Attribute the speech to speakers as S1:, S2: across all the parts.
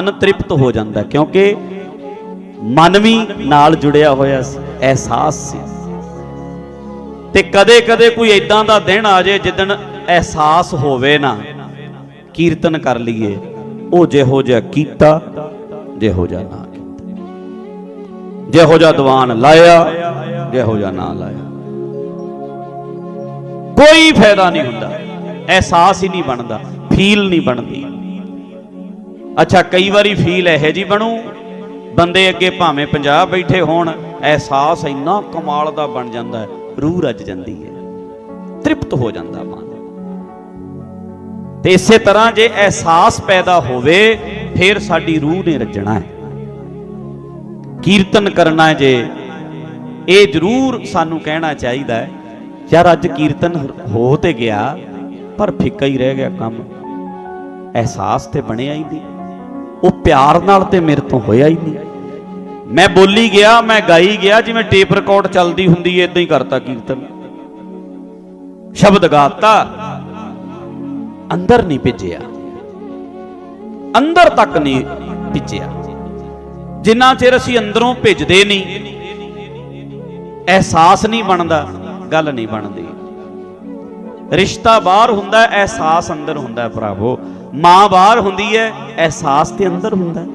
S1: ਅਨਤ੍ਰਿਪਤ ਹੋ ਜਾਂਦਾ ਕਿਉਂਕਿ ਮਨ ਵੀ ਨਾਲ ਜੁੜਿਆ ਹੋਇਆ ਸੀ, ਅਹਿਸਾਸ ਸੀ। ਤੇ ਕਦੇ-ਕਦੇ ਕੋਈ ਇਦਾਂ ਦਾ ਦਿਨ ਆ ਜੇ ਜਿੱਦਣ ਅਹਿਸਾਸ ਹੋਵੇ ਨਾ, ਕੀਰਤਨ ਕਰ ਲਈਏ, ਉਹ ਜਿਹੋ ਜਿਹਾ ਕੀਤਾ, ਜਿਹੋ ਜਿਹਾ ਨਾ ਕੀਤਾ। ਜਿਹੋ ਜਿਹਾ ਦੀਵਾਨ ਲਾਇਆ, ਜਿਹੋ ਜਿਹਾ ਨਾ ਲਾਇਆ। ਕੋਈ ਫਾਇਦਾ ਨਹੀਂ ਹੁੰਦਾ, ਅਹਿਸਾਸ ਹੀ ਨਹੀਂ ਬਣਦਾ, ਫੀਲ ਨਹੀਂ ਬਣਦੀ। ਅੱਛਾ, ਕਈ ਵਾਰੀ ਫੀਲ ਇਹੋ ਜੀ ਬਣੂ, ਬੰਦੇ ਅੱਗੇ ਭਾਵੇਂ 50 ਬੈਠੇ ਹੋਣ, ਅਹਿਸਾਸ ਇੰਨਾ ਕਮਾਲ ਦਾ ਬਣ ਜਾਂਦਾ ਹੈ, ਰੂਹ ਰੱਜ ਜਾਂਦੀ ਹੈ, ਤ੍ਰਿਪਤ ਹੋ ਜਾਂਦਾ ਮਨ। ਤੇ ਇਸੇ ਤਰ੍ਹਾਂ ਜੇ ਅਹਿਸਾਸ ਪੈਦਾ ਹੋਵੇ, ਫਿਰ ਸਾਡੀ ਰੂਹ ਨੇ ਰੱਜਣਾ ਹੈ। ਕੀਰਤਨ ਕਰਨਾ ਜੇ, ਇਹ ਜ਼ਰੂਰ ਸਾਨੂੰ ਕਹਿਣਾ ਚਾਹੀਦਾ ਹੈ, ਯਾਰ ਅੱਜ ਕੀਰਤਨ ਹੋ ਤੇ ਗਿਆ, ਪਰ ਫਿੱਕਾ ਹੀ ਰਹਿ ਗਿਆ ਕੰਮ। ਅਹਿਸਾਸ ਤੇ ਬਣਿਆ ਹੀ ਨਹੀਂ। ਉਹ ਪਿਆਰ ਨਾਲ ਤੇ ਮੇਰੇ ਤੋਂ ਹੋਇਆ ਹੀ ਨਹੀਂ। ਮੈਂ ਬੋਲੀ ਗਿਆ, ਮੈਂ ਗਾਈ ਗਿਆ, ਜਿਵੇਂ ਟੇਪ ਰਿਕਾਰਡ ਚੱਲਦੀ ਹੁੰਦੀ ਏ ਇਦਾਂ ਹੀ ਕਰਤਾ ਕੀਰਤਨ। ਸ਼ਬਦ ਗਾਤਾ। ਅੰਦਰ ਨਹੀਂ ਭਿੱਜਿਆ। ਅੰਦਰ ਤੱਕ ਨਹੀਂ ਭਿੱਜਿਆ। ਜਿੰਨਾ ਚਿਰ ਅਸੀਂ ਅੰਦਰੋਂ ਭਿੱਜਦੇ ਨਹੀਂ, ਅਹਿਸਾਸ ਨਹੀਂ ਬਣਦਾ, ਗੱਲ ਨਹੀਂ ਬਣਦੀ। ਰਿਸ਼ਤਾ ਬਾਹਰ ਹੁੰਦਾ, ਅਹਿਸਾਸ ਅੰਦਰ ਹੁੰਦਾ, ਭਰਾਵੋ। ਮਾਂ ਬਾਹਰ ਹੁੰਦੀ ਹੈ, ਅਹਿਸਾਸ ਤੇ ਅੰਦਰ ਹੁੰਦਾ ਹੈ।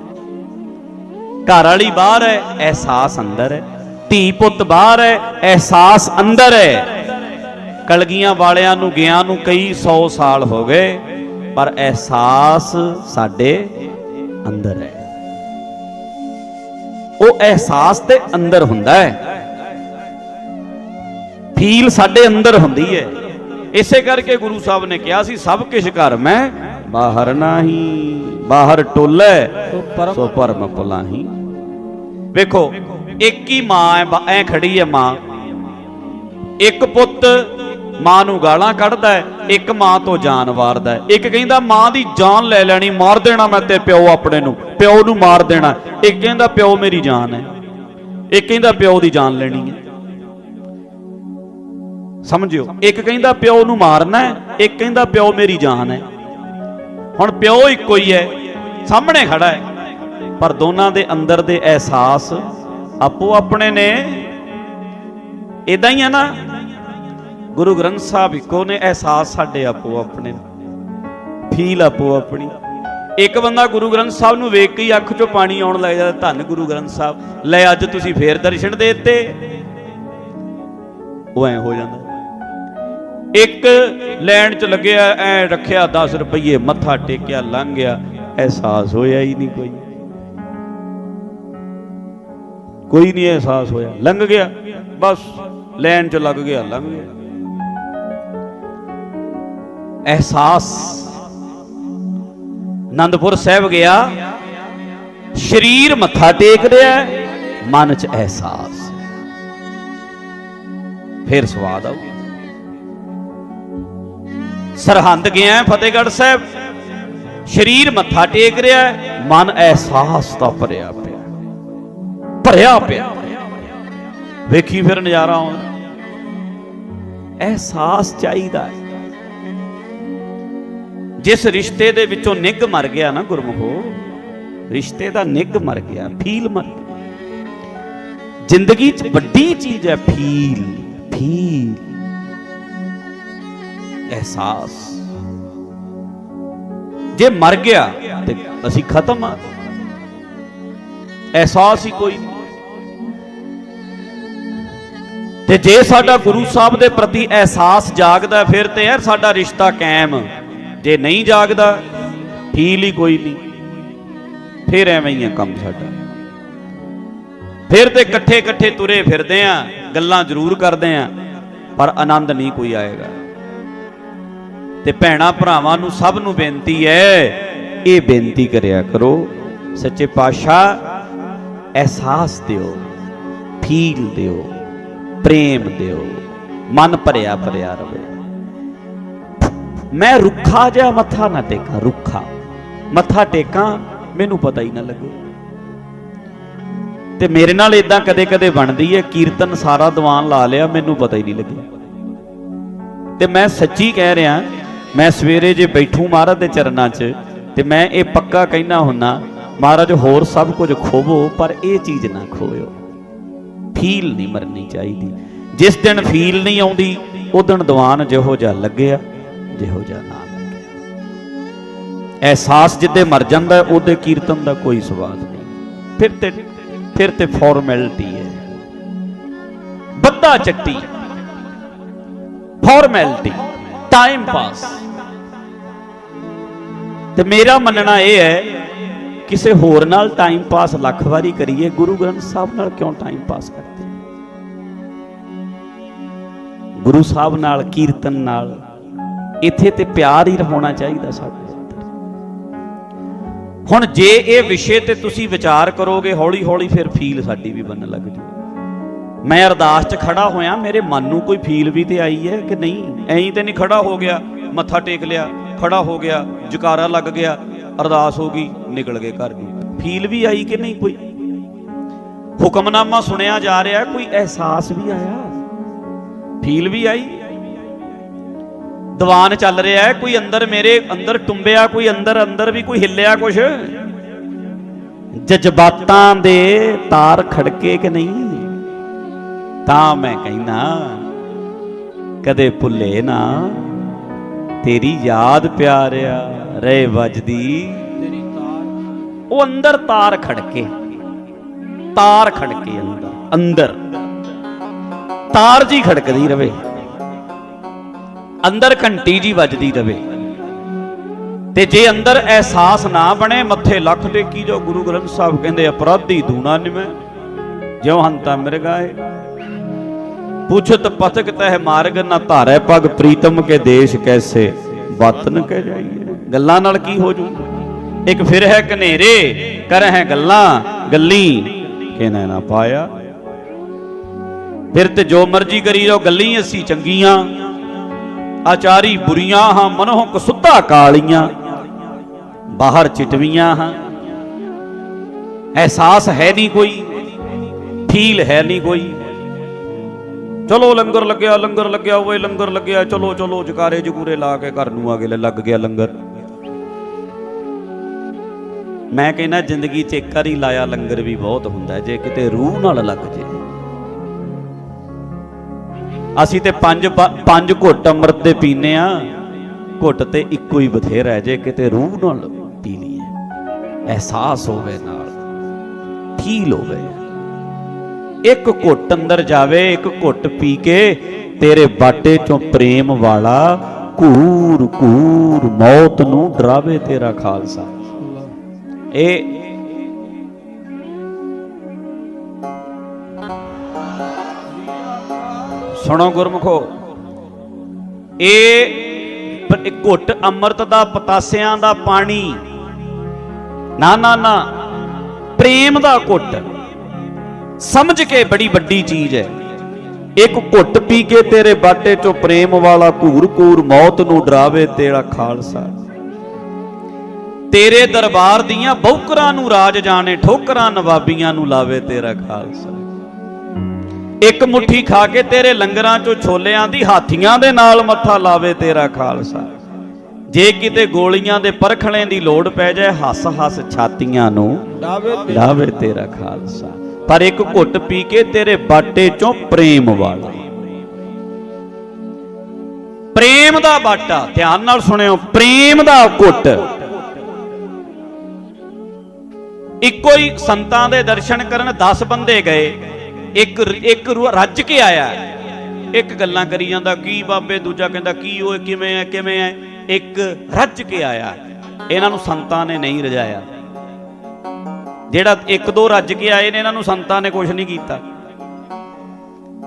S1: ਘਰ ਵਾਲੀ ਬਾਹਰ ਹੈ, ਅਹਿਸਾਸ ਅੰਦਰ ਹੈ। ਧੀ ਪੁੱਤ ਬਾਹਰ ਹੈ, ਅਹਿਸਾਸ ਅੰਦਰ ਹੈ। ਕਲਗੀਆਂ ਵਾਲਿਆਂ ਨੂੰ ਗਿਆ ਨੂੰ ਕਈ 100 ਸਾਲ ਹੋ ਗਏ, ਪਰ ਅਹਿਸਾਸ ਸਾਡੇ ਅੰਦਰ ਹੈ। ਉਹ ਅਹਿਸਾਸ ਤੇ ਅੰਦਰ ਹੁੰਦਾ ਹੈ। ਫੀਲ ਸਾਡੇ ਅੰਦਰ ਹੁੰਦੀ ਹੈ। ਇਸੇ ਕਰਕੇ ਗੁਰੂ ਸਾਹਿਬ ਨੇ ਕਿਹਾ ਸੀ, ਸਭ ਕੁਝ ਘਰ ਮੈਂ ਬਾਹਰ ਨਹੀਂ ਬਾਹਰ ਟੋਲੇ ਸੋ ਪਰਮ ਭੁਲਾਹੀ ਵੇਖੋ ਇੱਕ ਹੀ ਮਾਂ ਐ ਖੜੀ ਹੈ ਮਾਂ। ਇੱਕ ਪੁੱਤ ਮਾਂ ਨੂੰ ਗਾਲਾਂ ਕੱਢਦਾ ਹੈ ਇੱਕ ਮਾਂ ਤੋਂ ਜਾਨ ਵਾਰਦਾ ਹੈ ਇੱਕ ਕਹਿੰਦਾ ਮਾਂ ਦੀ ਜਾਨ ਲੈ ਲੈਣੀ ਮਾਰ ਦੇਣਾ ਮੈਂ ਤੇ ਪਿਓ ਆਪਣੇ ਨੂੰ ਪਿਓ ਨੂੰ ਮਾਰ ਦੇਣਾ। ਇੱਕ ਕਹਿੰਦਾ ਪਿਓ ਮੇਰੀ ਜਾਨ ਹੈ ਇੱਕ ਕਹਿੰਦਾ ਪਿਓ ਦੀ ਜਾਨ ਲੈਣੀ ਹੈ ਸਮਝਿਓ ਇੱਕ ਕਹਿੰਦਾ ਪਿਓ ਨੂੰ ਮਾਰਨਾ ਹੈ ਇੱਕ ਕਹਿੰਦਾ ਪਿਓ ਮੇਰੀ ਜਾਨ ਹੈ ਹੁਣ ਪਿਓ ਇੱਕੋ ਹੀ ਹੈ, ਸਾਹਮਣੇ ਖੜਾ ਹੈ। ਪਰ ਦੋਨਾਂ ਦੇ ਅੰਦਰ ਦੇ ਅਹਿਸਾਸ ਆਪੋ ਆਪਣੇ ਨੇ। ਇਦਾਂ ਹੀ ਹੈ ਨਾ, ਗੁਰੂ ਗ੍ਰੰਥ ਸਾਹਿਬ ਇੱਕੋ ਨੇ ਅਹਿਸਾਸ ਸਾਡੇ ਆਪੋ ਆਪਣੇ ਨੇ। ਫੀਲ ਆਪੋ ਆਪਣੀ। ਇੱਕ ਬੰਦਾ ਗੁਰੂ ਗ੍ਰੰਥ ਸਾਹਿਬ ਨੂੰ ਵੇਖ ਕੇ ਹੀ ਅੱਖ 'ਚੋਂ ਪਾਣੀ ਆਉਣ ਲੱਗ ਜਾਂਦਾ, ਧੰਨ ਗੁਰੂ ਗ੍ਰੰਥ ਸਾਹਿਬ। ਲੈ ਅੱਜ ਤੁਸੀਂ ਫੇਰ ਦਰਸ਼ਨ ਦੇ ਦਿੱਤੇ। ਉਹ ਐ ਹੋ ਜਾਂਦਾ। ਇੱਕ ਲੈਣ 'ਚ ਲੱਗਿਆ ਐ ਰੱਖਿਆ 10 ਰੁਪਏ ਮੱਥਾ ਟੇਕਿਆ ਲੰਘ ਗਿਆ। ਅਹਿਸਾਸ ਹੋਇਆ ਹੀ ਨਹੀਂ ਕੋਈ। ਕੋਈ ਨਹੀਂ ਅਹਿਸਾਸ ਹੋਇਆ। ਲੰਘ ਗਿਆ। ਬਸ ਲੈਣ 'ਚ ਲੱਗ ਗਿਆ ਲੰਘ ਗਿਆ। ਅਹਿਸਾਸ। ਆਨੰਦਪੁਰ ਸਾਹਿਬ ਗਿਆ। ਸਰੀਰ ਮੱਥਾ ਟੇਕ ਰਿਹਾ ਹੈ, ਮਨ 'ਚ ਅਹਿਸਾਸ। ਫਿਰ ਸਵਾਦ ਆਊ ਸਰਹੰਦ ਗਿਆ ਫਤਿਹਗੜ੍ਹ ਸਾਹਿਬ। ਸਰੀਰ ਮੱਥਾ ਟੇਕ ਰਿਹਾ ਮਨ ਅਹਿਸਾਸ ਦਾ ਭਰਿਆ ਪਿਆ ਭਰਿਆ ਪਿਆ ਵੇਖੀ ਫਿਰ ਨਜ਼ਾਰਾ ਆਉਂਦਾ ਅਹਿਸਾਸ ਚਾਹੀਦਾ ਜਿਸ ਰਿਸ਼ਤੇ ਦੇ ਵਿੱਚੋਂ ਨਿੱਘ ਮਰ ਗਿਆ ਨਾ ਗੁਰਮੁਖੋ, ਰਿਸ਼ਤੇ ਦਾ ਨਿੱਘ ਮਰ ਗਿਆ, ਫੀਲ ਮਰ ਗਿਆ। ਜ਼ਿੰਦਗੀ 'ਚ ਵੱਡੀ ਚੀਜ਼ ਹੈ ਫੀਲ ਫੀਲ। ਅਹਿਸਾਸ। ਜੇ ਮਰ ਗਿਆ ਤੇ ਅਸੀਂ ਖਤਮ ਆ। ਅਹਿਸਾਸ ਹੀ ਕੋਈ ਤੇ ਜੇ ਸਾਡਾ ਗੁਰੂ ਸਾਹਿਬ ਦੇ ਪ੍ਰਤੀ ਅਹਿਸਾਸ ਜਾਗਦਾ ਫਿਰ ਤੇ ਯਾਰ ਸਾਡਾ ਰਿਸ਼ਤਾ ਕਾਇਮ। ਜੇ ਨਹੀਂ ਜਾਗਦਾ, ਫੀਲ ਹੀ ਕੋਈ ਨਹੀਂ। ਫਿਰ ਐਵੇਂ ਹੀ ਆ ਕੰਮ ਸਾਡਾ। ਫਿਰ ਤੇ ਇਕੱਠੇ ਇਕੱਠੇ ਤੁਰੇ ਫਿਰਦੇ ਆ, ਗੱਲਾਂ ਜ਼ਰੂਰ ਕਰਦੇ ਆ, ਪਰ ਆਨੰਦ ਨਹੀਂ ਕੋਈ ਆਏਗਾ। ਤੇ ਭੈਣਾ ਭਰਾਵਾਂ ਨੂੰ ਸਭ ਨੂੰ ਬੇਨਤੀ ਹੈ, ਇਹ ਬੇਨਤੀ ਕਰਿਆ ਕਰੋ, ਸੱਚੇ ਪਾਤਸ਼ਾਹ, ਅਹਿਸਾਸ ਦਿਓ, ਫੀਲ ਦਿਓ, ਪ੍ਰੇਮ ਦਿਓ, ਮਨ ਭਰਿਆ ਭਰਿਆ ਰਵੇ। ਮੈਂ ਰੁੱਖਾ ਜਿਹਾ ਮੱਥਾ ਨਾ ਟੇਕਾਂ, ਰੁੱਖਾ। ਮੱਥਾ ਟੇਕਾਂ, ਮੈਨੂੰ ਪਤਾ ਹੀ ਨਾ ਲੱਗੇ। ਤੇ ਮੇਰੇ ਨਾਲ ਇਦਾਂ ਕਦੇ-ਕਦੇ ਬਣਦੀ ਹੈ, ਕੀਰਤਨ ਸਾਰਾ ਦੀਵਾਨ ਲਾ ਲਿਆ, ਮੈਨੂੰ ਪਤਾ ਹੀ ਨਹੀਂ ਲੱਗਿਆ ਤੇ ਮੈਂ ਸੱਚੀ ਕਹਿ ਰਿਹਾ ਮੈਂ ਸਵੇਰੇ ਜੇ ਬੈਠੂ ਮਹਾਰਾਜ ਦੇ ਚਰਨਾਂ 'ਚ, ਤੇ ਮੈਂ ਇਹ ਪੱਕਾ ਕਹਿਣਾ ਹੁੰਨਾ, ਮਹਾਰਾਜ ਹੋਰ ਸਭ ਕੁਝ ਖੋਵੋ, ਪਰ ਇਹ ਚੀਜ਼ ਨਾ ਖੋਇਓ। ਫੀਲ ਨਹੀਂ ਮਰਨੀ ਚਾਹੀਦੀ। ਜਿਸ ਦਿਨ ਫੀਲ ਨਹੀਂ ਆਉਂਦੀ, ਉਹ ਦਿਨ ਦੀਵਾਨ ਜਿਹੋ ਜਿਹਾ ਲੱਗਿਆ, ਜਿਹੋ ਜਿਹਾ ਨਾ ਲੱਗਿਆ। ਅਹਿਸਾਸ ਜਿੱਦੇ ਮਰ ਜਾਂਦਾ, ਉਹਦੇ ਕੀਰਤਨ ਦਾ ਕੋਈ ਸਵਾਦ ਨਹੀਂ। ਫਿਰ ਤੇ ਫਿਰ ਤੇ ਫਾਰਮੈਲਿਟੀ ਹੈ। ਬੱਦਾ ਚੱਟੀ। ਫਾਰਮੈਲਿਟੀ ਟਾਈਮ ਪਾਸ ਤੇ ਮੇਰਾ ਮੰਨਣਾ ਇਹ ਹੈ, ਕਿਸੇ ਹੋਰ ਨਾਲ ਟਾਈਮ ਪਾਸ ਲੱਖ ਵਾਰੀ ਕਰੀਏ, ਗੁਰੂ ਗ੍ਰੰਥ ਸਾਹਿਬ ਨਾਲ ਕਿਉਂ ਟਾਈਮ ਪਾਸ ਕਰਦੇ? ਗੁਰੂ ਸਾਹਿਬ ਨਾਲ, ਕੀਰਤਨ ਨਾਲ, ਇੱਥੇ ਤੇ ਪਿਆਰ ਹੀ ਹੋਣਾ ਚਾਹੀਦਾ ਸਾਡੇ ਹੁਣ ਜੇ ਇਹ ਵਿਸ਼ੇ ਤੇ ਤੁਸੀਂ ਵਿਚਾਰ ਕਰੋਗੇ ਹੌਲੀ ਹੌਲੀ ਫਿਰ ਫੀਲ ਸਾਡੀ ਵੀ ਬਣਨ ਲੱਗ ਜੂ। ਮੈਂ ਅਰਦਾਸ 'ਚ ਖੜਾ ਹੋਇਆ, ਮੇਰੇ ਮਨ ਨੂੰ ਕੋਈ ਫੀਲ ਵੀ ਤੇ ਆਈ ਹੈ ਕਿ ਨਹੀਂ? ਐਂ ਤੇ ਨਹੀਂ ਖੜਾ ਹੋ ਗਿਆ, ਮੱਥਾ ਟੇਕ ਲਿਆ, ਖੜਾ ਹੋ ਗਿਆ, ਜਕਾਰਾ ਲੱਗ ਗਿਆ, ਅਰਦਾਸ ਹੋ ਗਈ, ਨਿਕਲ ਗਏ ਘਰ ਨੂੰ। ਫੀਲ ਵੀ ਆਈ ਕਿ ਨਹੀਂ ਕੋਈ? ਹੁਕਮਨਾਮਾ ਸੁਣਿਆ ਜਾ ਰਿਹਾ, ਕੋਈ ਅਹਿਸਾਸ ਵੀ ਆਇਆ? ਫੀਲ ਵੀ ਆਈ? ਦੀਵਾਨ ਚੱਲ ਰਿਹਾ ਹੈ, ਕੋਈ ਅੰਦਰ ਮੇਰੇ ਅੰਦਰ ਟੁੰਬਿਆ, ਕੋਈ ਅੰਦਰ ਅੰਦਰ ਵੀ ਕੋਈ ਹਿੱਲਿਆ ਕੁਛ? ਜਜ਼ਬਾਤਾਂ ਦੇ ਤਾਰ ਖੜਕੇ ਕਿ ਨਹੀਂ? ਤਾਂ ਮੈਂ ਕਹਿੰਦਾ, ਕਦੇ ਭੁੱਲੇ ਨਾ। ਤੇਰੀ ਯਾਦ ਪਿਆਰਿਆ ਰਹਿ ਵੱਜਦੀ। ਤੇਰੀ ਤਾਰ ਉਹ ਅੰਦਰ ਤਾਰ ਖੜਕੇ ਤਾਰ ਖੜਕੇ ਅੰਦਰ ਅੰਦਰ। ਤਾਰ ਜੀ ਖੜਕਦੀ ਰਵੇ। ਅੰਦਰ ਘੰਟੀ ਜੀ ਵੱਜਦੀ ਰਵੇ। ਤੇ ਜੇ ਅੰਦਰ ਅਹਿਸਾਸ ਨਾ ਬਣੇ, ਮੱਥੇ ਲੱਖ ਟੇਕੀ ਜੋ ਗੁਰੂ ਗ੍ਰੰਥ ਸਾਹਿਬ ਕਹਿੰਦੇ, ਅਪਰਾਧੀ ਦੂਣਾ ਨਿਮੈ, ਜਿਉ ਹੰਤਾ ਮਿਰਗਾਏ। ਪੁੱਛਤ ਪਥਕ ਤਹਿ ਮਾਰਗ ਨਾ ਧਾਰੈ ਪਗ ਪ੍ਰੀਤਮ ਕੇ ਦੇਸ਼ ਕੈਸੇ? ਵਤਨ ਕਹਿ ਜਾਈਏ। ਗੱਲਾਂ ਨਾਲ ਕੀ ਹੋ ਜੂ? ਇੱਕ ਫਿਰ ਹੈ ਕਨੇਰੇ ਕਰ ਹੈ ਗੱਲਾਂ, ਗੱਲੀ ਕਿਨੇ ਨਾ ਪਾਇਆ? ਫਿਰ ਤੇ ਜੋ ਮਰਜ਼ੀ ਕਰੀ ਜਾਓ ਗੱਲੀ ਅਸੀਂ ਚੰਗੀਆਂ। ਆਚਾਰੀ ਬੁਰੀਆਂ ਹਾਂ, ਮਨੋਂ ਕਸੁੱਧਾ ਕਾਲੀਆਂ। ਬਾਹਰ ਚਿਟਵੀਆਂ ਹਾਂ। ਅਹਿਸਾਸ ਹੈ ਨਹੀਂ ਕੋਈ, ਫੀਲ ਹੈ ਨਹੀਂ ਕੋਈ। ਚਲੋ ਲੰਗਰ ਲੱਗਿਆ ਲੰਗਰ ਲੱਗਿਆ, ਓਏ ਲੰਗਰ ਲੱਗਿਆ, ਚਲੋ ਚਲੋ, ਜਕਾਰੇ ਜਗੂਰੇ ਲਾ ਕੇ ਘਰ ਨੂੰ ਆ ਗਏ ਲੱਗ ਗਿਆ ਲੰਗਰ। ਮੈਂ ਕਹਿੰਦਾ, ਜ਼ਿੰਦਗੀ 'ਚ ਇੱਕ ਵਾਰੀ ਲਾਇਆ ਲੰਗਰ ਵੀ ਬਹੁਤ ਹੁੰਦਾ ਜੇ ਕਿਤੇ ਰੂਹ ਨਾਲ ਲੱਗ ਜੇ। ਅਸੀਂ ਤੇ ਪੰਜ ਪੰਜ ਘੁੱਟ ਅੰਮ੍ਰਿਤ ਦੇ ਪੀਨੇ ਆ ਘੁੱਟ ਤੇ ਇੱਕੋ ਹੀ ਬਥੇਰਾ ਹੈ, ਜੇ ਕਿਤੇ ਰੂਹ ਨਾਲ ਪੀ ਲਈਏ ਅਹਿਸਾਸ ਹੋਵੇ ਨਾਲ, ਫੀਲ ਹੋਵੇ। ਇੱਕ ਘੁੱਟ ਅੰਦਰ ਜਾਵੇ, ਇੱਕ ਘੁੱਟ ਪੀ ਕੇ, ਤੇਰੇ ਬਾਟੇ ਚੋਂ ਪ੍ਰੇਮ ਵਾਲਾ ਘੂਰ ਘੂਰ ਮੌਤ ਨੂੰ ਡਰਾਵੇ ਤੇਰਾ ਖਾਲਸਾ। ਇਹ ਸੁਣੋ ਗੁਰਮਖੋ ਇਹ ਘੁੱਟ ਅੰਮ੍ਰਿਤ ਦਾ, ਪਤਾਸਿਆਂ ਦਾ ਪਾਣੀ। ਨਾ ਨਾ ਨਾ, ਪ੍ਰੇਮ ਦਾ ਘੁੱਟ। ਸਮਝ ਕੇ ਬੜੀ ਵੱਡੀ ਚੀਜ਼ ਹੈ। ਇੱਕ ਘੁੱਟ ਪੀ ਕੇ ਤੇਰੇ ਬਾਟੇ ਚੋਂ ਪ੍ਰੇਮ ਵਾਲਾ ਘੂਰ ਘੂਰ ਮੌਤ ਨੂੰ ਡਰਾਵੇ ਤੇਰਾ ਖਾਲਸਾ। ਤੇਰੇ ਦਰਬਾਰ ਦੀਆਂ ਬੌਕਰਾਂ ਨੂੰ ਰਾਜ ਜਾਣੇ ਠੋਕਰਾਂ ਨਵਾਬੀਆਂ ਨੂੰ ਲਾਵੇ ਤੇਰਾ ਖਾਲਸਾ। ਇੱਕ ਮੁੱਠੀ ਖਾ ਕੇ ਤੇਰੇ ਲੰਗਰਾਂ ਚੋਂ ਛੋਲਿਆਂ ਦੀ ਹਾਥੀਆਂ ਦੇ ਨਾਲ ਮੱਥਾ ਲਾਵੇ ਤੇਰਾ ਖਾਲਸਾ। ਜੇ ਕਿਤੇ ਗੋਲੀਆਂ ਦੇ ਪਰਖਣੇ ਦੀ ਲੋੜ ਪੈ ਜਾਏ ਹੱਸ ਹੱਸ ਛਾਤੀਆਂ ਨੂੰ
S2: ਲਾਵੇ
S1: ਤੇਰਾ ਖਾਲਸਾ। ਪਰ ਇੱਕ ਘੁੱਟ ਪੀ ਕੇ ਤੇਰੇ ਬਾਟੇ ਚੋਂ ਪ੍ਰੇਮ ਵਾਲਾ। ਪ੍ਰੇਮ ਦਾ ਬਾਟਾ, ਧਿਆਨ ਨਾਲ ਸੁਣਿਓ, ਪ੍ਰੇਮ ਦਾ ਘੁੱਟ। ਇੱਕੋ ਹੀ ਸੰਤਾਂ ਦੇ ਦਰਸ਼ਨ ਕਰਨ 10 ਬੰਦੇ ਗਏ। ਇੱਕ ਇੱਕ ਰੱਜ ਕੇ ਆਇਆ। ਇੱਕ ਗੱਲਾਂ ਕਰੀ ਜਾਂਦਾ, ਕੀ ਬਾਬੇ, ਦੂਜਾ ਕਹਿੰਦਾ, ਕੀ ਓਏ, ਕਿਵੇਂ ਐ ਕਿਵੇਂ ਐ। ਇੱਕ ਰੱਜ ਕੇ ਆਇਆ। ਇਹਨਾਂ ਨੂੰ ਸੰਤਾਂ ਨੇ ਨਹੀਂ ਰਜਾਇਆ। ਜਿਹੜਾ ਇੱਕ ਦੋ ਰੱਜ ਕੇ ਆਏ ਨੇ, ਇਹਨਾਂ ਨੂੰ ਸੰਤਾਂ ਨੇ ਕੁਝ ਨਹੀਂ ਕੀਤਾ।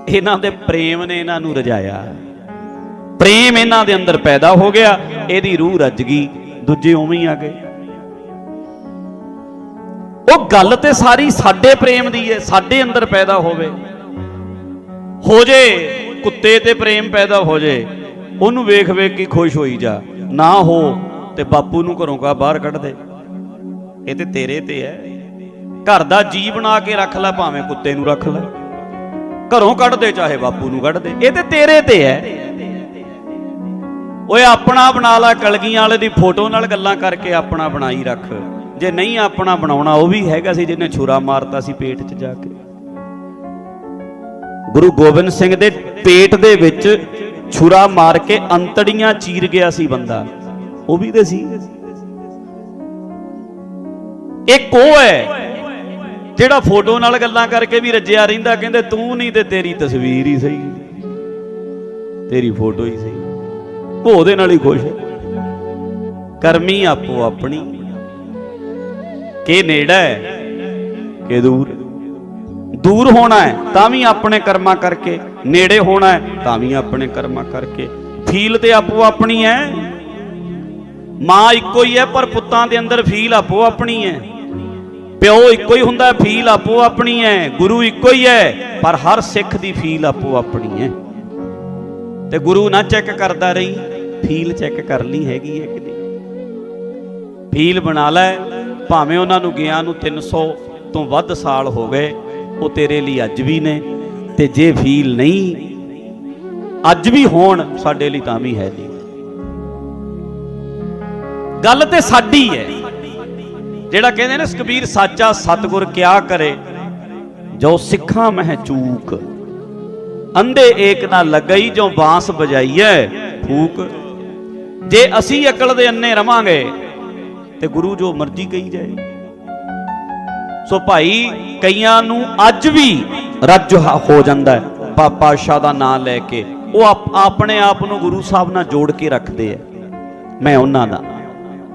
S1: ਇਹਨਾਂ ਦੇ ਪ੍ਰੇਮ ਨੇ ਇਹਨਾਂ ਨੂੰ ਰਜਾਇਆ। ਪ੍ਰੇਮ ਇਹਨਾਂ ਦੇ ਅੰਦਰ ਪੈਦਾ ਹੋ ਗਿਆ, ਇਹਦੀ ਰੂਹ ਰੱਜ ਗਈ, ਦੂਜੇ ਉਵੇਂ ਹੀ ਆ ਗਏ। ਉਹ ਗੱਲ ਤੇ ਸਾਰੀ ਸਾਡੇ ਪ੍ਰੇਮ ਦੀ ਹੈ, ਸਾਡੇ ਅੰਦਰ ਪੈਦਾ ਹੋਵੇ। ਹੋ ਜੇ ਕੁੱਤੇ ਤੇ ਪ੍ਰੇਮ ਪੈਦਾ ਹੋ ਜੇ, ਉਹਨੂੰ ਵੇਖ ਵੇਖ ਕੇ ਖੁਸ਼ ਹੋਈ ਜਾ। ਨਾ ਹੋ ਤੇ ਬਾਪੂ ਨੂੰ ਘਰੋਂ ਕਾ ਬਾਹਰ ਕੱਢ ਦੇ। ਇਹ ਤੇ ਤੇਰੇ ਤੇ ਹੈ। ਘਰ ਦਾ ਜੀ ਬਣਾ ਕੇ ਰੱਖ ਲੈ, ਭਾਵੇਂ ਕੁੱਤੇ ਨੂੰ ਰੱਖ ਲੈ। ਘਰੋਂ ਕੱਢ ਦੇ, ਚਾਹੇ ਬਾਪੂ ਨੂੰ ਕੱਢ ਦੇ। ਇਹ ਤੇ ਤੇਰੇ ਤੇ ਹੈ। ਓਏ, ਆਪਣਾ ਬਣਾ ਲੈ, ਕਲਗੀਆਂ ਵਾਲੇ ਦੀ ਫੋਟੋ ਨਾਲ ਗੱਲਾਂ ਕਰਕੇ ਆਪਣਾ ਬਣਾਈ ਰੱਖ। ਜੇ ਨਹੀਂ ਆਪਣਾ ਬਣਾਉਣਾ, ਉਹ ਵੀ ਹੈਗਾ ਸੀ ਜਿਹਨੇ ਛੁਰਾ ਮਾਰਤਾ ਸੀ ਪੇਟ 'ਚ ਜਾ ਕੇ। ਗੁਰੂ ਗੋਬਿੰਦ ਸਿੰਘ ਦੇ ਪੇਟ ਦੇ ਵਿੱਚ ਛੁਰਾ ਮਾਰ ਕੇ ਅੰਤੜੀਆਂ ਚੀਰ ਗਿਆ ਸੀ ਬੰਦਾ। ਉਹ ਵੀ ਤੇ ਸੀ। ਇੱਕ ਉਹ ਹੈ ਜਿਹੜਾ ਫੋਟੋ ਨਾਲ ਗੱਲਾਂ ਕਰਕੇ ਵੀ ਰੱਜਿਆ ਰਹਿੰਦਾ, ਕਹਿੰਦੇ ਤੂੰ ਨਹੀਂ ਤੇ ਤੇਰੀ ਤਸਵੀਰ ਹੀ ਸਹੀ। ਤੇਰੀ ਫੋਟੋ ਹੀ ਸਹੀ। ਉਹ ਉਹਦੇ ਨਾਲ ਹੀ ਖੁਸ਼ ਹੈ। ਕਰਮੀ ਆਪੋ ਆਪਣੀ। ਕਿ ਨੇੜਾ ਹੈ, ਕਿ ਦੂਰ। ਦੂਰ ਹੋਣਾ ਹੈ, ਤਾਂ ਵੀ ਆਪਣੇ ਕਰਮਾਂ ਕਰਕੇ। ਨੇੜੇ ਹੋਣਾ ਹੈ, ਤਾਂ ਵੀ ਆਪਣੇ ਕਰਮਾਂ ਕਰਕੇ। ਫੀਲ ਤੇ ਆਪੋ ਆਪਣੀ ਹੈ। ਮਾਂ ਇੱਕੋ ਹੀ ਹੈ, ਪਰ ਪੁੱਤਾਂ ਦੇ ਅੰਦਰ ਫੀਲ ਆਪੋ ਆਪਣੀ ਹੈ। ਪਿਓ ਇੱਕੋ ਹੀ ਹੁੰਦਾ, ਫੀਲ ਆਪੋ ਆਪਣੀ ਹੈ ਗੁਰੂ ਇੱਕੋ ਹੀ ਹੈ ਪਰ ਹਰ ਸਿੱਖ ਦੀ ਫੀਲ ਆਪੋ ਆਪਣੀ ਹੈ ਤੇ ਗੁਰੂ ਨਾ ਚੈੱਕ ਕਰਦਾ ਰਹੀ, ਫੀਲ ਚੈੱਕ ਕਰ ਲਈ ਹੈਗੀ ਹੈ ਕਿ ਨਹੀਂ। ਫੀਲ ਬਣਾ ਲੈ, ਭਾਵੇਂ ਉਹਨਾਂ ਨੂੰ ਗਿਆ ਨੂੰ 300 ਤੋਂ ਵੱਧ ਸਾਲ ਹੋ ਗਏ, ਉਹ ਤੇਰੇ ਲਈ ਅੱਜ ਵੀ ਨੇ, ਤੇ ਜੇ ਫੀਲ ਨਹੀਂ, ਅੱਜ ਵੀ ਹੋਣ, ਸਾਡੇ ਲਈ ਤਾਂ ਵੀ ਹੈ ਨਹੀਂ। ਗੱਲ ਤੇ ਸਾਡੀ ਹੈ ਜਿਹੜਾ ਕਹਿੰਦੇ ਨੇ ਕਬੀਰ ਸਾਚਾ ਸਤਗੁਰ ਕਿਆ ਕਰੇ? ਜੋ ਸਿੱਖਾਂ ਮਹਿ ਚੂਕ। ਅੰਧੇ ਏਕ ਨਾ ਲੱਗਈ ਜੋ ਬਾਂਸ ਵਜਾਈਐ ਫੂਕ। ਜੇ ਅਸੀਂ ਅਕਲ ਦੇ ਅੰਨੇ ਰਵਾਂਗੇ, ਤੇ ਗੁਰੂ ਜੋ ਮਰਜ਼ੀ ਕਹੀ ਜਾਏ। ਸੋ ਭਾਈ, ਕਈਆਂ ਨੂੰ ਅੱਜ ਵੀ ਰੱਜ ਹੋ ਜਾਂਦਾ ਹੈ। ਪਾ- ਪਾਤਸ਼ਾਹ ਦਾ ਨਾਮ ਲੈ ਕੇ। ਉਹ ਆਪਣੇ ਆਪ ਨੂੰ ਗੁਰੂ ਸਾਹਿਬ ਨਾਲ ਜੋੜ ਕੇ ਰੱਖਦੇ ਆ ਮੈਂ ਉਹਨਾਂ ਦਾ,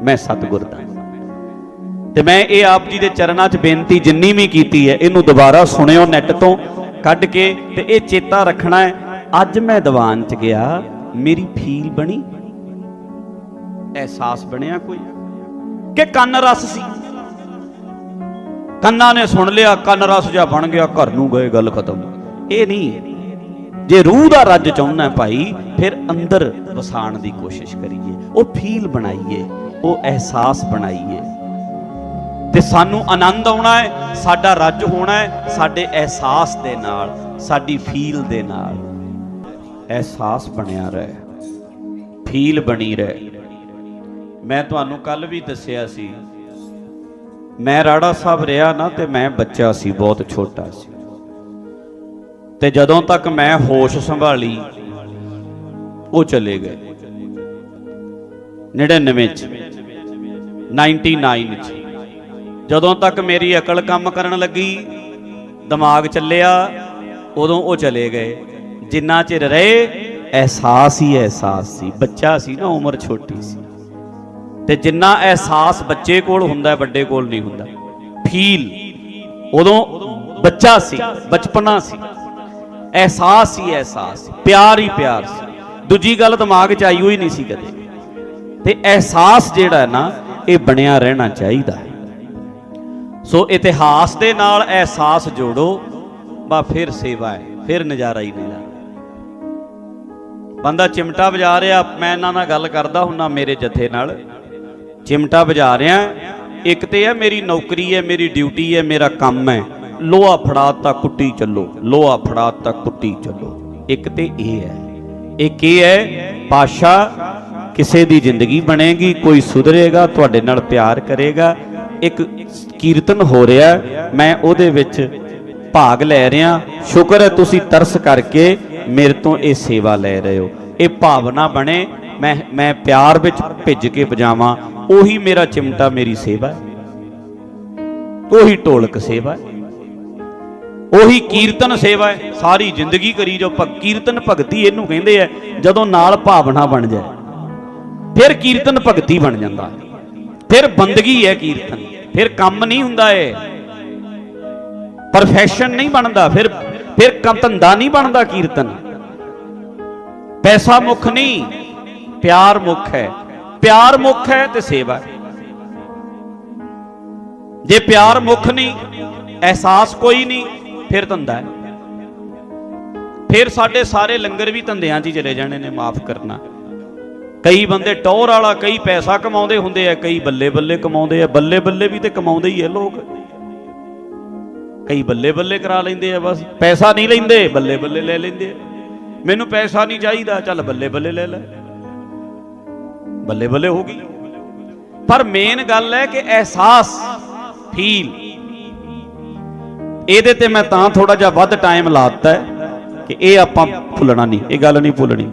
S1: ਮੈਂ ਸਤਿਗੁਰ ਦਾ। ਤੇ ਮੈਂ ਇਹ ਆਪ ਜੀ ਦੇ ਚਰਨਾਂ 'ਚ ਬੇਨਤੀ ਜਿੰਨੀ ਵੀ ਕੀਤੀ ਹੈ, ਇਹਨੂੰ ਦੁਬਾਰਾ ਸੁਣਿਓ ਨੈਟ ਤੋਂ ਕੱਢ ਕੇ ਤੇ ਇਹ ਚੇਤਾ ਰੱਖਣਾ ਹੈ, ਅੱਜ ਮੈਂ ਦੀਵਾਨ 'ਚ ਗਿਆ, ਮੇਰੀ ਫੀਲ ਬਣੀ? ਅਹਿਸਾਸ ਬਣਿਆ ਕੋਈ? ਕਿ ਕੰਨ ਰਸ ਸੀ? ਕੰਨਾਂ ਨੇ ਸੁਣ ਲਿਆ, ਕੰਨ ਰਸ ਜਿਹਾ ਬਣ ਗਿਆ, ਘਰ ਨੂੰ ਗਏ ਗੱਲ ਖਤਮ। ਇਹ ਨਹੀਂ ਜੇ ਰੂਹ ਦਾ ਰੱਜ ਚਾਹੁੰਦਾ ਭਾਈ, ਫਿਰ ਅੰਦਰ ਵਸਾਣ ਦੀ ਕੋਸ਼ਿਸ਼ ਕਰੀਏ। ਉਹ ਫੀਲ ਬਣਾਈਏ, ਉਹ ਅਹਿਸਾਸ ਬਣਾਈਏ। ਤੇ ਸਾਨੂੰ ਆਨੰਦ ਆਉਣਾ ਹੈ, ਸਾਡਾ ਰੱਜ ਹੋਣਾ ਹੈ, ਸਾਡੇ ਅਹਿਸਾਸ ਦੇ ਨਾਲ, ਸਾਡੀ ਫੀਲ ਦੇ ਨਾਲ। ਅਹਿਸਾਸ ਬਣਿਆ ਰਹੇ, ਫੀਲ ਬਣੀ ਰਹੇ। ਮੈਂ ਤੁਹਾਨੂੰ ਕੱਲ ਵੀ ਦੱਸਿਆ ਸੀ, ਮੈਂ ਰਾੜਾ ਸਾਹਿਬ ਰਿਹਾ ਨਾ ਤੇ ਮੈਂ ਬੱਚਾ ਸੀ, ਬਹੁਤ ਛੋਟਾ ਸੀ। ਤੇ ਜਦੋਂ ਤੱਕ ਮੈਂ ਹੋਸ਼ ਸੰਭਾਲੀ, ਉਹ ਚਲੇ ਗਏ। 99 ਚ 99 ਚ। ਜਦੋਂ ਤੱਕ ਮੇਰੀ ਅਕਲ ਕੰਮ ਕਰਨ ਲੱਗੀ, ਦਿਮਾਗ ਚੱਲਿਆ, ਉਦੋਂ ਉਹ ਚਲੇ ਗਏ। ਜਿੰਨਾ ਚਿਰ ਰਹੇ, ਅਹਿਸਾਸ ਹੀ ਅਹਿਸਾਸ ਸੀ। ਬੱਚਾ ਸੀ ਨਾ, ਉਮਰ ਛੋਟੀ ਸੀ। ਤੇ ਜਿੰਨਾ ਅਹਿਸਾਸ ਬੱਚੇ ਕੋਲ ਹੁੰਦਾ, ਵੱਡੇ ਕੋਲ ਨਹੀਂ ਹੁੰਦਾ। ਫੀਲ ਉਦੋਂ ਬੱਚਾ ਸੀ, ਬਚਪਨਾ ਸੀ। ਅਹਿਸਾਸ ਹੀ ਅਹਿਸਾਸ ਸੀ। ਪਿਆਰ ਹੀ ਪਿਆਰ ਸੀ। ਦੂਜੀ ਗੱਲ ਦਿਮਾਗ 'ਚ ਆਈ ਹੋਈ ਨਹੀਂ ਸੀ ਕਦੇ। ਤੇ ਅਹਿਸਾਸ ਜਿਹੜਾ ਨਾ, ਇਹ ਬਣਿਆ ਰਹਿਣਾ ਚਾਹੀਦਾ ਹੈ। ਸੋ ਇਤਿਹਾਸ ਦੇ ਨਾਲ ਅਹਿਸਾਸ ਜੋੜੋ, ਬਾ ਫਿਰ ਸੇਵਾ ਹੈ, ਫਿਰ ਨਜ਼ਾਰਾ ਹੀ ਨਜ਼ਾਰਾ। ਬੰਦਾ ਚਿਮਟਾ ਵਜਾ ਰਿਹਾ, ਮੈਂ ਇਹਨਾਂ ਨਾਲ ਗੱਲ ਕਰਦਾ ਹੁੰਨਾ ਮੇਰੇ ਜਥੇ ਨਾਲ। ਚਿਮਟਾ ਵਜਾ ਰਿਹਾ, ਇੱਕ ਤੇ ਹੈ ਮੇਰੀ ਨੌਕਰੀ ਹੈ, ਮੇਰੀ ਡਿਊਟੀ ਹੈ, ਮੇਰਾ ਕੰਮ ਹੈ। ਲੋਹਾ ਫੜਾ ਤਾ ਕੁੱਟੀ ਚੱਲੋ, ਲੋਹਾ ਫੜਾ ਤਾ ਕੁੱਟੀ ਚੱਲੋ। ਇੱਕ ਤੇ ਇਹ ਹੈ। ਇੱਕ ਇਹ ਹੈ, ਪਾਸ਼ਾ, ਕਿਸੇ ਦੀ ਜ਼ਿੰਦਗੀ ਬਣੇਗੀ, ਕੋਈ ਸੁਧਰੇਗਾ, ਤੁਹਾਡੇ ਨਾਲ ਪਿਆਰ ਕਰੇਗਾ। ਇੱਕ ਕੀਰਤਨ ਹੋ ਰਿਹਾ ਮੈਂ ਉਹਦੇ ਵਿੱਚ ਭਾਗ ਲੈ ਰਿਹਾ। ਸ਼ੁਕਰ ਹੈ ਤੁਸੀਂ ਤਰਸ ਕਰਕੇ ਮੇਰੇ ਤੋਂ ਇਹ ਸੇਵਾ ਲੈ ਰਹੇ ਹੋ। ਇਹ ਭਾਵਨਾ ਬਣੇ, ਮੈਂ ਮੈਂ ਪਿਆਰ ਵਿੱਚ ਭਿੱਜ ਕੇ ਪਜਾਵਾਂ ਉਹੀ ਮੇਰਾ ਚਿਮਟਾ, ਮੇਰੀ ਸੇਵਾ ਉਹੀ ਢੋਲਕ ਸੇਵਾ ਉਹੀ ਕੀਰਤਨ ਸੇਵਾ ਹੈ। ਸਾਰੀ ਜ਼ਿੰਦਗੀ ਕਰੀ ਜੋ ਭਗ, ਕੀਰਤਨ ਭਗਤੀ ਇਹਨੂੰ ਕਹਿੰਦੇ ਆ, ਜਦੋਂ ਨਾਲ ਭਾਵਨਾ ਬਣ ਜਾਏ, ਫਿਰ ਕੀਰਤਨ ਭਗਤੀ ਬਣ ਜਾਂਦਾ। ਹੈ। ਫਿਰ ਬੰਦਗੀ ਹੈ ਕੀਰਤਨ। ਫਿਰ ਕੰਮ ਨਹੀਂ ਹੁੰਦਾ ਇਹ। ਪਰਫੈਕਸ਼ਨ ਨਹੀਂ ਬਣਦਾ। ਫਿਰ ਫਿਰ ਕੰਮ ਧੰਦਾ ਨਹੀਂ ਬਣਦਾ ਕੀਰਤਨ। ਪੈਸਾ ਮੁੱਖ ਨਹੀਂ, ਪਿਆਰ ਮੁੱਖ ਹੈ। ਪਿਆਰ ਮੁੱਖ ਹੈ ਤੇ ਸੇਵਾ ਜੇ ਪਿਆਰ ਮੁੱਖ ਨਹੀਂ, ਅਹਿਸਾਸ ਕੋਈ ਨਹੀਂ, ਫਿਰ ਧੰਦਾ ਹੈ। ਫਿਰ ਸਾਡੇ ਸਾਰੇ ਲੰਗਰ ਵੀ ਧੰਦਿਆਂ 'ਚ ਹੀ ਚਲੇ ਜਾਣੇ ਨੇ, ਮਾਫ ਕਰਨਾ। ਕਈ ਬੰਦੇ ਟੌਰ ਵਾਲਾ, ਕਈ ਪੈਸਾ ਕਮਾਉਂਦੇ ਹੁੰਦੇ ਆ, ਕਈ ਬੱਲੇ ਬੱਲੇ ਕਮਾਉਂਦੇ ਆ, ਬੱਲੇ ਬੱਲੇ ਵੀ ਤੇ ਕਮਾਉਂਦੇ ਹੀ ਆ ਲੋਕ। ਕਈ ਬੱਲੇ ਬੱਲੇ ਕਰਾ ਲੈਂਦੇ ਆ ਬਸ, ਪੈਸਾ ਨਹੀਂ ਲੈਂਦੇ, ਬੱਲੇ ਬੱਲੇ ਲੈ ਲੈਂਦੇ ਆ। ਮੈਨੂੰ ਪੈਸਾ ਨਹੀਂ ਚਾਹੀਦਾ, ਚੱਲ ਬੱਲੇ ਬੱਲੇ ਲੈ ਲੈ। ਬੱਲੇ ਬੱਲੇ ਹੋ ਗਈ। ਪਰ ਮੇਨ ਗੱਲ ਹੈ ਕਿ ਅਹਿਸਾਸ, ਫੀਲ। ਇਹਦੇ ਤੇ ਮੈਂ ਤਾਂ ਥੋੜਾ ਜਿਹਾ ਵੱਧ ਟਾਈਮ ਲਾਤਾ ਹੈ ਕਿ ਇਹ ਆਪਾਂ ਭੁੱਲਣਾ ਨਹੀਂ, ਇਹ ਗੱਲ ਨਹੀਂ ਭੁੱਲਣੀ।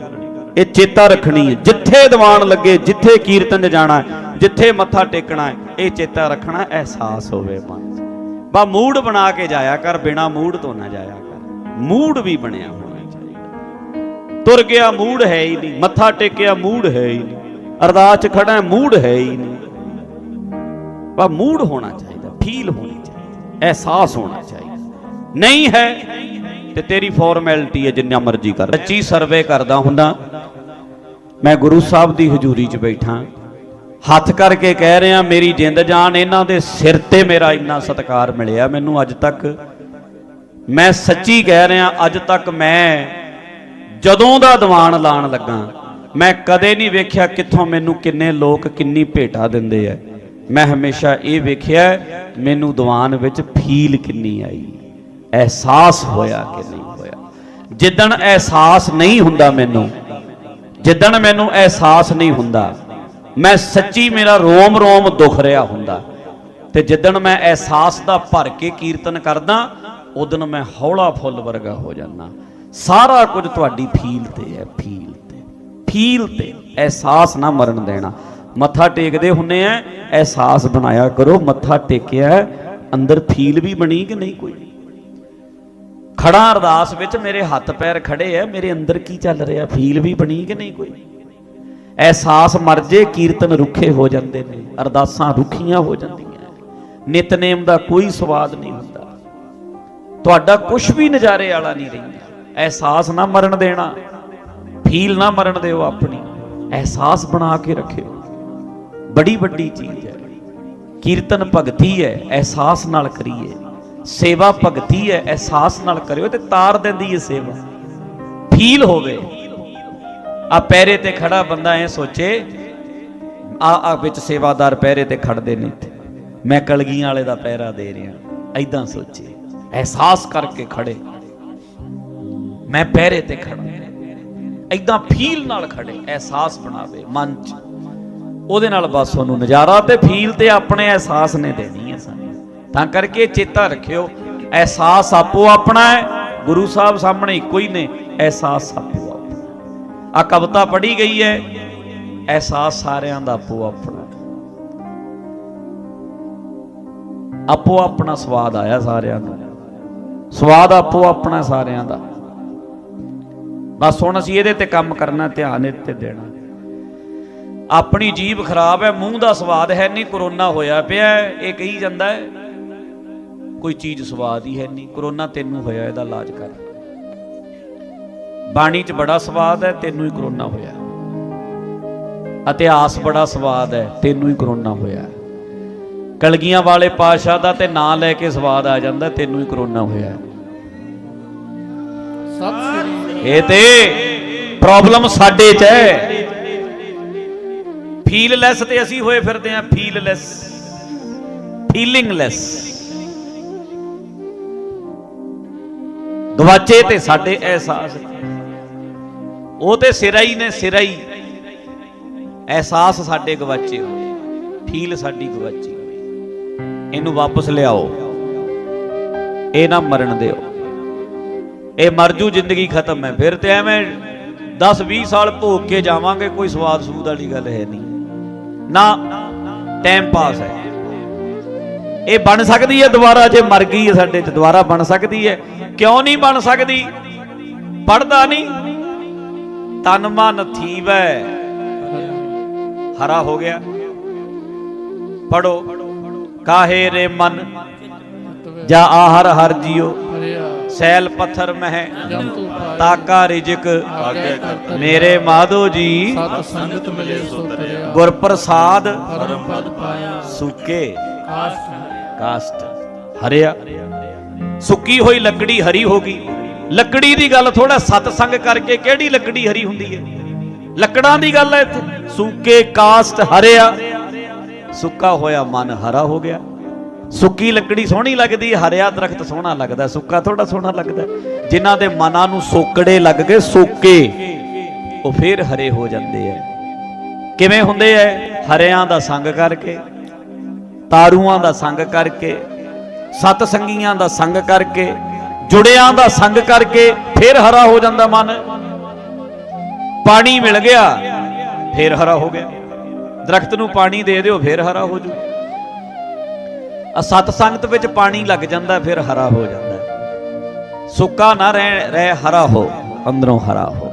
S1: ਇਹ ਚੇਤਾ ਰੱਖਣੀ ਹੈ। ਜਿੱਥੇ ਦੀਵਾਨ ਲੱਗੇ, ਜਿੱਥੇ ਕੀਰਤਨ 'ਚ ਜਾਣਾ ਜਿੱਥੇ ਮੱਥਾ ਟੇਕਣਾ ਹੈ, ਇਹ ਚੇਤਾ ਰੱਖਣਾ ਅਹਿਸਾਸ ਹੋਵੇ ਮਨ ਬਾ ਮੂਡ ਬਣਾ ਕੇ ਜਾਇਆ ਕਰ, ਬਿਨਾ ਮੂਡ ਤੋਂ ਨਾ ਜਾਇਆ ਕਰ। ਮੂਡ ਵੀ ਬਣਿਆ ਹੋਣਾ ਚਾਹੀਦਾ। ਤੁਰ ਗਿਆ ਮੂਡ ਹੈ ਹੀ ਨਹੀਂ, ਮੱਥਾ ਟੇਕਿਆ ਮੂਡ ਹੈ ਹੀ ਨਹੀਂ, ਅਰਦਾਸ 'ਚ ਖੜਾ ਮੂਡ ਹੈ ਹੀ ਨਹੀਂ। ਬਾ ਮੂਡ ਹੋਣਾ ਚਾਹੀਦਾ, ਫੀਲ ਹੋਣੀ ਚਾਹੀਦੀ, ਅਹਿਸਾਸ ਹੋਣਾ ਚਾਹੀਦਾ। ਨਹੀਂ ਹੈ ਤੇ ਤੇਰੀ ਫਾਰਮੈਲਿਟੀ ਹੈ, ਜਿੰਨਾ ਮਰਜ਼ੀ ਕਰ। ਸੱਚੀ ਸਰਵੇ ਕਰਦਾ ਹੁੰਦਾ ਮੈਂ ਗੁਰੂ ਸਾਹਿਬ ਦੀ ਹਜ਼ੂਰੀ 'ਚ ਬੈਠਾ। ਹੱਥ ਕਰਕੇ ਕਹਿ ਰਿਹਾ, ਮੇਰੀ ਜਿੰਦ ਜਾਨ, ਇਹਨਾਂ ਦੇ ਸਿਰ ਤੇ ਮੇਰਾ ਇੰਨਾ ਸਤਿਕਾਰ ਮਿਲਿਆ ਮੈਨੂੰ ਅੱਜ ਤੱਕ। ਮੈਂ ਸੱਚੀ ਕਹਿ ਰਿਹਾ, ਅੱਜ ਤੱਕ ਮੈਂ ਜਦੋਂ ਦਾ ਦੀਵਾਨ ਲਾਣ ਲੱਗਾ, ਮੈਂ ਕਦੇ ਨਹੀਂ ਵੇਖਿਆ ਕਿੱਥੋਂ ਮੈਨੂੰ ਕਿੰਨੇ ਲੋਕ ਕਿੰਨੀ ਭੇਟਾ ਦਿੰਦੇ ਐ। ਮੈਂ ਹਮੇਸ਼ਾ ਇਹ ਵੇਖਿਆ, ਮੈਨੂੰ ਦੀਵਾਨ ਵਿੱਚ ਫੀਲ ਕਿੰਨੀ ਆਈ। ਅਹਿਸਾਸ ਹੋਇਆ ਕਿ ਨਹੀਂ ਹੋਇਆ। ਜਿੱਦਣ ਅਹਿਸਾਸ ਨਹੀਂ ਹੁੰਦਾ ਮੈਨੂੰ ਜਿੱਦਣ ਮੈਨੂੰ ਅਹਿਸਾਸ ਨਹੀਂ ਹੁੰਦਾ, ਮੈਂ ਸੱਚੀ ਮੇਰਾ ਰੋਮ ਰੋਮ ਦੁਖ ਰਿਹਾ ਹੁੰਦਾ। ਤੇ ਜਿੱਦਣ ਮੈਂ ਅਹਿਸਾਸ ਦਾ ਭਰ ਕੇ ਕੀਰਤਨ ਕਰਦਾ, ਉਦੋਂ ਮੈਂ ਹੌਲਾ ਫੁੱਲ ਵਰਗਾ ਹੋ ਜਾਂਦਾ। ਸਾਰਾ ਕੁਝ ਤੁਹਾਡੀ ਫੀਲ ਤੇ ਹੈ, ਫੀਲ ਤੇ। ਫੀਲ ਤੇ ਅਹਿਸਾਸ ਨਾ ਮਰਨ ਦੇਣਾ। ਮੱਥਾ ਟੇਕਦੇ ਹੁੰਨੇ ਆ, ਅਹਿਸਾਸ ਬਣਾਇਆ ਕਰੋ, ਮੱਥਾ ਟੇਕਿਆ, ਅੰਦਰ ਫੀਲ ਵੀ ਬਣੀ ਕਿ ਨਹੀਂ ਕੋਈ? ਖੜਾ ਅਰਦਾਸ ਵਿੱਚ ਮੇਰੇ ਹੱਥ ਪੈਰ ਖੜੇ ਐ, ਮੇਰੇ ਅੰਦਰ ਕੀ ਚੱਲ ਰਿਹਾ? ਫੀਲ ਵੀ ਬਣੀ ਕਿ ਨਹੀਂ ਕੋਈ? ਅਹਿਸਾਸ ਮਰ ਜੇ ਕੀਰਤਨ ਰੁੱਖੇ ਹੋ ਜਾਂਦੇ ਨੇ, ਅਰਦਾਸਾਂ ਰੁੱਖੀਆਂ ਹੋ ਜਾਂਦੀਆਂ ਨਿਤਨੇਮ ਦਾ ਕੋਈ ਸਵਾਦ ਨਹੀਂ ਹੁੰਦਾ। ਤੁਹਾਡਾ ਕੁਝ ਵੀ ਨਜ਼ਾਰੇ ਵਾਲਾ ਨਹੀਂ ਰਹਿੰਦਾ। ਅਹਿਸਾਸ ਨਾ ਮਰਨ ਦੇਣਾ, ਫੀਲ ਨਾ ਮਰਨ ਦਿਓ ਆਪਣੀ। ਅਹਿਸਾਸ ਬਣਾ ਕੇ ਰੱਖਿਓ। ਬੜੀ ਵੱਡੀ ਚੀਜ਼ ਹੈ ਕੀਰਤਨ ਭਗਤੀ ਹੈ ਅਹਿਸਾਸ ਨਾਲ ਕਰੀਏ। ਸੇਵਾ ਭਗਤੀ ਹੈ, ਅਹਿਸਾਸ ਨਾਲ ਕਰਿਓ ਤੇ ਤਾਰ ਦਿੰਦੀ ਹੈ ਸੇਵਾ। ਫੀਲ ਹੋਵੇ। ਆ ਪੈਰੇ ਤੇ ਖੜਾ ਬੰਦਾ ਐ ਸੋਚੇ, ਆ ਆ ਵਿੱਚ ਸੇਵਾਦਾਰ ਪੈਰੇ ਤੇ ਖੜਦੇ ਨੇ ਮੈਂ ਕਲਗੀਆਂ ਵਾਲੇ ਦਾ ਪੈਰਾ ਦੇ ਰਿਹਾ ਐਦਾਂ ਸੋਚੇ। ਅਹਿਸਾਸ ਕਰਕੇ ਖੜੇ। ਮੈਂ ਪੈਰੇ ਤੇ ਖੜਾ। ਐਦਾਂ ਫੀਲ ਨਾਲ ਖੜੇ, ਅਹਿਸਾਸ ਬਣਾਵੇ ਮਨ ਚ। ਉਹਦੇ ਨਾਲ ਬਸ ਉਹਨੂੰ ਨਜ਼ਾਰਾ ਤੇ ਫੀਲ ਤੇ ਆਪਣੇ ਅਹਿਸਾਸ ਨੇ ਦੇਣੀ ਹੈ ਸਾਨੂੰ। ਤਾਂ ਕਰਕੇ ਚੇਤਾ ਰੱਖਿਓ, ਅਹਿਸਾਸ ਆਪੋ ਆਪਣਾ ਹੈ, ਗੁਰੂ ਸਾਹਿਬ ਸਾਹਮਣੇ ਇੱਕੋ ਹੀ ਨੇ, ਅਹਿਸਾਸ ਆਪੋ ਆਪਣਾ ਆ ਕਵਿਤਾ ਪੜ੍ਹੀ ਗਈ ਹੈ, ਅਹਿਸਾਸ ਸਾਰਿਆਂ ਦਾ ਆਪੋ ਆਪਣਾ ਆਪੋ ਆਪਣਾ ਸਵਾਦ ਆਇਆ ਸਾਰਿਆਂ ਨੂੰ ਸਵਾਦ ਆਪੋ ਆਪਣਾ ਸਾਰਿਆਂ ਦਾ। ਬਸ ਹੁਣ ਅਸੀਂ ਇਹਦੇ ਤੇ ਕੰਮ ਕਰਨਾ, ਧਿਆਨ ਤੇ ਦੇਣਾ। ਆਪਣੀ ਜੀਭ ਖਰਾਬ ਹੈ, ਮੂੰਹ ਦਾ ਸਵਾਦ ਹੈ ਨਹੀਂ ਕਰੋਨਾ ਹੋਇਆ ਪਿਆ ਇਹ ਕਹੀ ਜਾਂਦਾ ਹੈ ਕੋਈ ਚੀਜ਼ ਸਵਾਦ ਹੀ ਹੈ ਨਹੀਂ। ਕਰੋਨਾ ਤੈਨੂੰ ਹੋਇਆ ਇਹਦਾ ਇਲਾਜ ਕਰ। ਬਾਣੀ 'ਚ ਬੜਾ ਸਵਾਦ ਹੈ ਤੈਨੂੰ ਹੀ ਕਰੋਨਾ ਹੋਇਆ। ਇਤਿਹਾਸ ਬੜਾ ਸਵਾਦ ਹੈ ਤੈਨੂੰ ਹੀ ਕਰੋਨਾ ਹੋਇਆ। ਕਲਗੀਆਂ ਵਾਲੇ ਪਾਸ਼ਾ ਦਾ ਤੇ ਨਾਂ ਲੈ ਕੇ ਸਵਾਦ ਆ ਜਾਂਦਾ ਤੈਨੂੰ ਹੀ ਕਰੋਨਾ ਹੋਇਆ।
S2: ਸਤਿ ਸ੍ਰੀ
S1: ਇਹ ਤੇ ਪ੍ਰੋਬਲਮ ਸਾਡੇ 'ਚ ਹੈ। ਫੀਲਲੈਸ ਤੇ ਅਸੀਂ ਹੋਏ ਫਿਰਦੇ ਆਂ ਫੀਲਲੈਸ। ਫੀਲਿੰਗਲੈਸ। ਗਵਾਚੇ ਤੇ ਸਾਡੇ ਅਹਿਸਾਸ ਉਹ ਤੇ ਸਿਰਾ ਹੀ ਨੇ, ਸਿਰਾ ਹੀ। ਅਹਿਸਾਸ ਸਾਡੇ ਗਵਾਚੇ ਹੋਏ। ਫੀਲ ਸਾਡੀ ਗਵਾਚੀ ਇਹਨੂੰ ਵਾਪਸ ਲਿਆਓ। ਇਹ ਨਾ ਮਰਨ ਦਿਓ। ਇਹ ਮਰਜੂ ਜ਼ਿੰਦਗੀ ਖਤਮ ਹੈ। ਫਿਰ ਤੇ ਐਵੇਂ 10 20 ਸਾਲ ਭੋਗ ਕੇ ਜਾਵਾਂਗੇ, ਕੋਈ ਸਵਾਦ ਸੂਦ ਵਾਲੀ ਗੱਲ ਹੈ ਨਹੀਂ। ਨਾ, ਟਾਈਮ ਪਾਸ ਹੈ। ਇਹ ਬਣ ਸਕਦੀ ਹੈ ਦੁਬਾਰਾ ਜੇ ਮਰ ਗਈ ਹੈ ਸਾਡੇ ਚ ਦੁਬਾਰਾ ਬਣ ਸਕਦੀ ਹੈ। ਕਿਉਂ ਨਹੀਂ ਬਣ ਸਕਦੀ? ਪੜਦਾ ਨਹੀਂ। ਤਨ ਮਨ ਥੀਵੈ। ਹਰਾ ਹੋ ਗਿਆ। ਪੜੋ ਕਾਹੇ ਰੇ ਮਨ? ਜਾ ਆਹਰ ਹਰ
S2: ਹਰਿਆ
S1: ਸੈਲ ਪੱਥਰ ਮਹਿ। ਤਾਕਾ ਰਿਜਕ। ਮੇਰੇ ਮਾਧੋ ਜੀ
S2: ਸਤ ਸੰਗਤ ਮਿਲੇ ਸੋ ਤਰਿਆ
S1: ਗੁਰ ਪ੍ਰਸਾਦ
S2: ਪਰਮ ਪਦ ਪਾਇਆ।
S1: ਸੁੱਕੇ।
S2: ਕਾਸ਼ਟ
S1: ਕਾਸਟ ਹਰਿਆ। ਸੁੱਕੀ ਹੋਈ ਲੱਕੜੀ ਹਰੀ ਹੋ ਗਈ। ਲੱਕੜੀ ਦੀ ਗੱਲ ਥੋੜਾ ਸਤਸੰਗ ਕਰਕੇ ਕਿਹੜੀ ਲੱਕੜੀ ਹਰੀ ਹੁੰਦੀ ਹੈ? ਲੱਕੜਾਂ ਦੀ ਗੱਲ ਹੈ ਇੱਥੇ। ਸੁੱਕੇ ਕਾਸਟ ਹਰਿਆ। ਸੁੱਕਾ ਹੋਇਆ ਮਨ ਹਰਾ ਹੋ ਗਿਆ। ਸੁੱਕੀ ਲੱਕੜੀ ਸੋਹਣੀ ਲੱਗਦੀ ਹੈ, ਹਰਿਆ ਦਰਖਤ ਸੋਹਣਾ ਲੱਗਦਾ ਸੁੱਕਾ ਥੋੜਾ ਸੋਹਣਾ ਲੱਗਦਾ ਜਿਨ੍ਹਾਂ ਦੇ ਮਨਾਂ ਨੂੰ ਸੋਕੜੇ ਲੱਗ ਗਏ, ਸੋਕੇ। ਉਹ ਫੇਰ ਹਰੇ ਹੋ ਜਾਂਦੇ ਐ ਕਿਵੇਂ ਹੁੰਦੇ ਐ ਹਰਿਆਂ ਦਾ ਸੰਗ ਕਰਕੇ। ਤਾਰੂਆਂ ਦਾ ਸੰਗ ਕਰਕੇ, ਸਤ ਸੰਗੀਆਂ ਦਾ ਸੰਗ ਕਰਕੇ, ਜੁੜਿਆਂ ਦਾ ਸੰਗ ਕਰਕੇ ਫਿਰ ਹਰਾ ਹੋ ਜਾਂਦਾ ਮਨ। ਪਾਣੀ ਮਿਲ ਗਿਆ, ਫਿਰ ਹਰਾ ਹੋ ਗਿਆ। ਦਰਖਤ ਨੂੰ ਪਾਣੀ ਦੇ ਦਿਓ, ਫਿਰ ਹਰਾ ਹੋ ਜੂ। ਆ ਸਤ ਸੰਗਤ ਵਿੱਚ ਪਾਣੀ ਲੱਗ ਜਾਂਦਾ, ਫਿਰ ਹਰਾ ਹੋ ਜਾਂਦਾ। ਸੁੱਕਾ ਨਾ ਰਹਿ ਰਹਿ ਹਰਾ ਹੋ, ਅੰਦਰੋਂ ਹਰਾ ਹੋ।